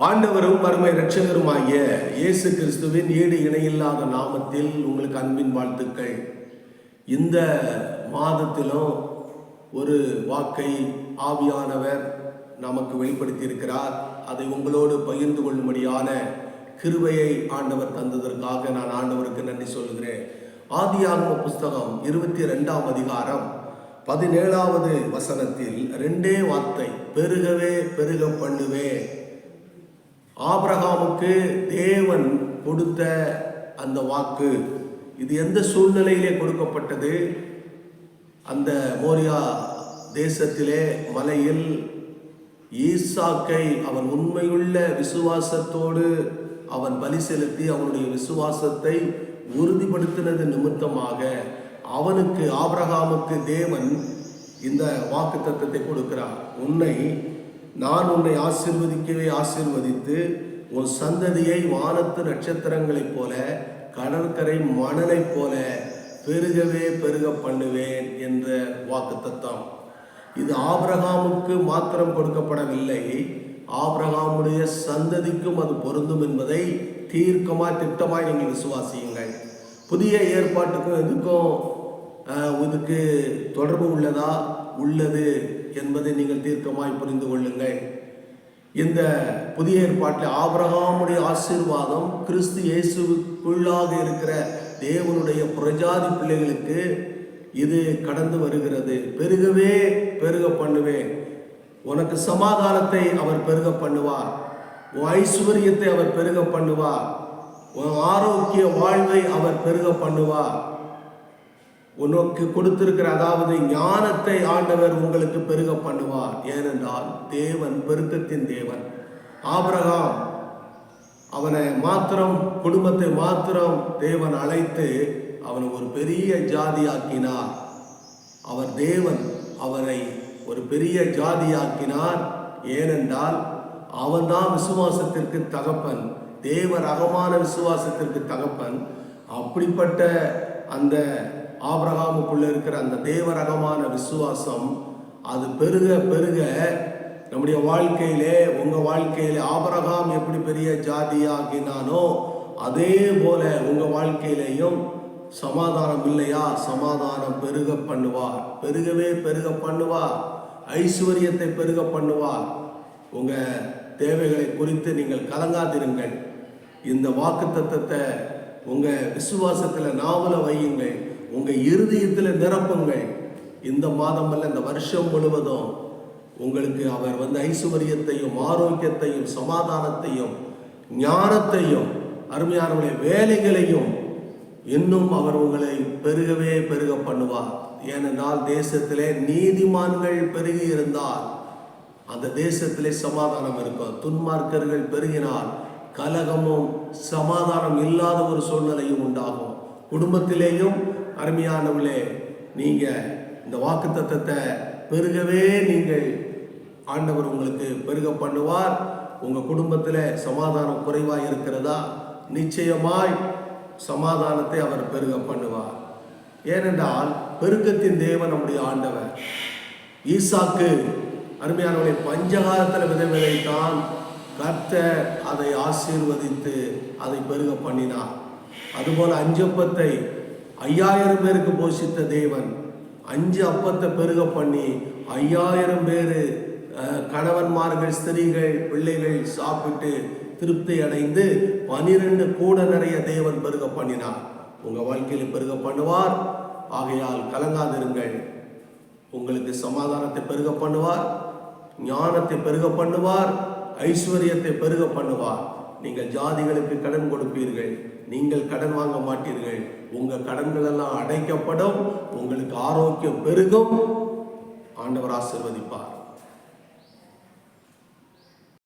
ஆண்டவரும் வறுமை இரட்சகருமாகிய இயேசு கிறிஸ்துவின் ஈடு இணையில்லாத நாமத்தில் உங்களுக்கு அன்பின் வாழ்த்துக்கள். இந்த மாதத்திலும் ஒரு வாக்கை ஆவியானவர் நமக்கு வெளிப்படுத்தி இருக்கிறார் அதை உங்களோடு பகிர்ந்து கொள்ளும்படியான கிருவையை ஆண்டவர் தந்ததற்காக நான் ஆண்டவருக்கு நன்றி சொல்கிறேன் ஆதியாகம புஸ்தகம் இருபத்தி ரெண்டாம் அதிகாரம் பதினேழாவது வசனத்தில் ரெண்டே வார்த்தை பெருகவே பெருக பண்ணுவேன் ஆபிரகாமுக்கு தேவன் கொடுத்த அந்த வாக்கு. இது எந்த சூழ்நிலையிலே கொடுக்கப்பட்டது? அந்த மோரியா தேசத்திலே மலையில் ஈசாக்கை அவன் உண்மையுள்ள விசுவாசத்தோடு அவன் பலி செலுத்தி அவனுடைய விசுவாசத்தை உறுதிப்படுத்தினது நிமித்தமாக அவனுக்கு ஆபிரகாமுக்கு தேவன் இந்த வாக்கு தத்துவத்தை கொடுக்கிறார். உன்னை நான் உன்னை ஆசிர்வதிக்கவே ஆசிர்வதித்து உன் சந்ததியை வானத்து நட்சத்திரங்களைப் போல கடற்கரை மணலைப் போல பெருகவே பெருக பண்ணுவேன் என்ற வாக்கு தத்தம் இது ஆபிரகாமுக்கு மாத்திரம் கொடுக்கப்படவில்லை. ஆபிரகாமுடைய சந்ததிக்கும் அது பொருந்தும் என்பதை தீர்க்கமாக திட்டமாக நீங்கள் விசுவாசியுங்கள். புதிய ஏற்பாட்டுக்கும் இதுக்கும் இதுக்கு தொடர்பு உள்ளதா? உள்ளது என்பதை நீங்கள் தீர்க்கமாய் புரிந்து கொள்ளுங்கள். இந்த புதிய ஏற்பாட்டில் ஆபிரகாமுடைய ஆசீர்வாதம் கிறிஸ்து இயேசுக்குள்ளாக இருக்கிற தேவனுடைய பிரஜாதி பிள்ளைகளுக்கு இது கடந்து வருகிறது. பெருகவே பெருக பண்ணுவேன் உனக்கு சமாதானத்தை அவர் பெருக பண்ணுவார். உன் ஐஸ்வர்யத்தை அவர் பெருக பண்ணுவார். உன் ஆரோக்கிய வாழ்வை அவர் பெருக பண்ணுவார். உனக்கு கொடுத்திருக்கிற அதாவது ஞானத்தை ஆண்டவர் உங்களுக்கு பெருக பண்ணுவார். ஏனென்றால் தேவன் பெருக்கத்தின் தேவன். ஆபிரகாம் அவனை மாத்திரம் குடும்பத்தை மாத்திரம் தேவன் அழைத்து அவனை ஒரு பெரிய ஜாதியாக்கினார். அவர் தேவன் அவரை ஒரு பெரிய ஜாதியாக்கினார். ஏனென்றால் அவன்தான் விசுவாசத்திற்கு தகப்பன். தேவ ரகமான விசுவாசத்திற்கு தகப்பன். அப்படிப்பட்ட அந்த ஆபிரகாமுக்குள்ள இருக்கிற அந்த தேவரகமான விசுவாசம் அது பெருக பெருக நம்முடைய வாழ்க்கையிலே உங்க வாழ்க்கையிலே ஆபரகாம் எப்படி பெரிய ஜாதியாகினானோ அதே போல உங்க வாழ்க்கையிலேயும் சமாதானம் இல்லையா? சமாதானம் பெருக பண்ணுவார். பெருகவே பெருக பண்ணுவார். ஐஸ்வர்யத்தை பெருக பண்ணுவார். உங்க தேவைகளை குறித்து நீங்கள் கலங்காதிருங்கள். இந்த வாக்கு தத்துவத்தை உங்க விசுவாசத்துல நாவல வையுங்கள். உங்கள் இருதயத்தில் நிரப்புங்கள். இந்த மாதம் அல்ல இந்த வருஷம் முழுவதும் உங்களுக்கு அவர் வந்து ஐஸ்வர்யத்தையும் ஆரோக்கியத்தையும் சமாதானத்தையும் ஞானத்தையும் அருமையானவர்களை வேலைகளையும் இன்னும் அவர் உங்களை பெருகவே பெருக பண்ணுவார். ஏனென்றால் தேசத்திலே நீதிமான்கள் பெருகி இருந்தால் அந்த தேசத்திலே சமாதானம் இருக்கும். துன்மார்க்கர்கள் பெருகினால் கலகமும் சமாதானம் இல்லாத ஒரு சூழ்நிலையும் உண்டாகும். குடும்பத்திலேயும் அருமையானவர்களே நீங்கள் இந்த வாக்கு தத்தத்தை பெருகவே நீங்கள். ஆண்டவர் உங்களுக்கு பெருக பண்ணுவார். உங்கள் குடும்பத்தில் சமாதானம் குறைவாக இருக்கிறதா? நிச்சயமாய் சமாதானத்தை அவர் பெருக பண்ணுவார். ஏனென்றால் பெருக்கத்தின் தேவன் நம்முடைய ஆண்டவர். ஈசாக்கு அருமையானவர்களை பஞ்சகாரத்தில் விதை விதைத்தான் கர்த்தர் அதை ஆசீர்வதித்து அதை பெருக பண்ணினார். அதுபோல அஞ்சப்பத்தை ஐயாயிரம் பேருக்கு போஷித்த தேவன் அஞ்சு அப்பத்தை பெருக பண்ணி ஐயாயிரம் பேர் கணவன்மார்கள் ஸ்திரீகள் பிள்ளைகள் சாப்பிட்டு திருப்தி அடைந்து பனிரெண்டு கூட நிறைய தேவன் பெருக பண்ணினார். உங்கள் வாழ்க்கையில் பெருக பண்ணுவார். ஆகையால் கலங்காதிருங்கள். உங்களுக்கு சமாதானத்தை பெருக பண்ணுவார். ஞானத்தை பெருக பண்ணுவார். ஐஸ்வர்யத்தை பெருக பண்ணுவார். நீங்கள் ஜாதிகளுக்கு கடன் கொடுப்பீர்கள். நீங்கள் கடன் வாங்க மாட்டீர்கள். உங்கள் கடன்கள் எல்லாம் அடைக்கப்படும். உங்களுக்கு ஆரோக்கியம் பெருகும். ஆண்டவர் ஆசிர்வதிப்பார்.